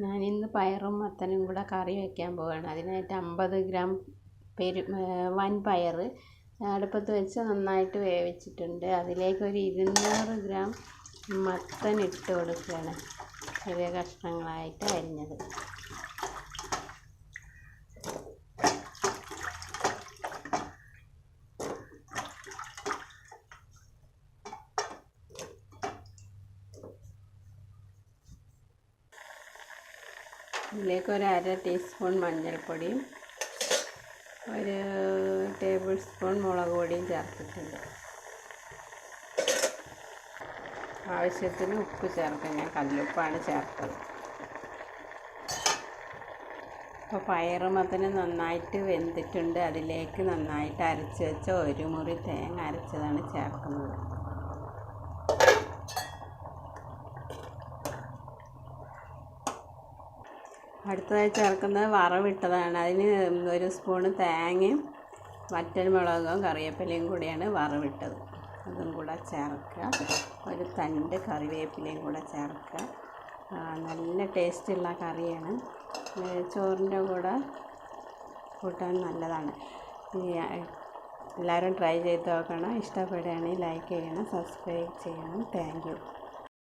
ഞാനിന്ന് പയറും മത്തനും കൂടെ കറി വയ്ക്കാൻ പോവുകയാണ് അതിനായിട്ട് അമ്പത് ഗ്രാം പെരു വൻ പയർ അടുപ്പത്ത് വെച്ച് നന്നായിട്ട് വേവിച്ചിട്ടുണ്ട്. അതിലേക്ക് ഒരു ഇരുന്നൂറ് ഗ്രാം മത്തൻ ഇട്ട് കൊടുക്കുകയാണ്. ചെറിയ കഷ്ണങ്ങളായിട്ട് അരിഞ്ഞത്. ഇതിലേക്ക് ഒരു അര ടീസ്പൂൺ മഞ്ഞൾപ്പൊടിയും ഒരു ടേബിൾ സ്പൂൺ മുളക് പൊടിയും ചേർത്തിട്ടുണ്ട്. ആവശ്യത്തിന് ഉപ്പ് ചേർക്കാം. ഞാൻ കല്ലുപ്പാണ് ചേർത്തത്. അപ്പോൾ പയറുമത്തിന് നന്നായിട്ട് വെന്തിട്ടുണ്ട്. അതിലേക്ക് നന്നായിട്ട് അരച്ച് വെച്ച ഒരു മുറി തേങ്ങ അരച്ചതാണ് ചേർക്കുന്നത്. അടുത്തതായി ചേർക്കുന്നത് വറവിട്ടതാണ് അതിന് ഒരു സ്പൂണ് തേങ്ങയും വറ്റൽമുളകും കറിവേപ്പിലയും കൂടിയാണ് വറവിട്ടത് അതും കൂടെ ചേർക്കുക. ഒരു തണ്ട് കറിവേപ്പിലയും കൂടെ ചേർക്കുക. നല്ല ടേസ്റ്റുള്ള കറിയാണ്. ചോറിന്റെ കൂടെ കൂട്ടാൻ നല്ലതാണ്. എല്ലാവരും ട്രൈ ചെയ്ത് നോക്കണം. ഇഷ്ടപ്പെടുകയാണെങ്കിൽ ലൈക്ക് ചെയ്യണം സബ്സ്ക്രൈബ് ചെയ്യണം. താങ്ക്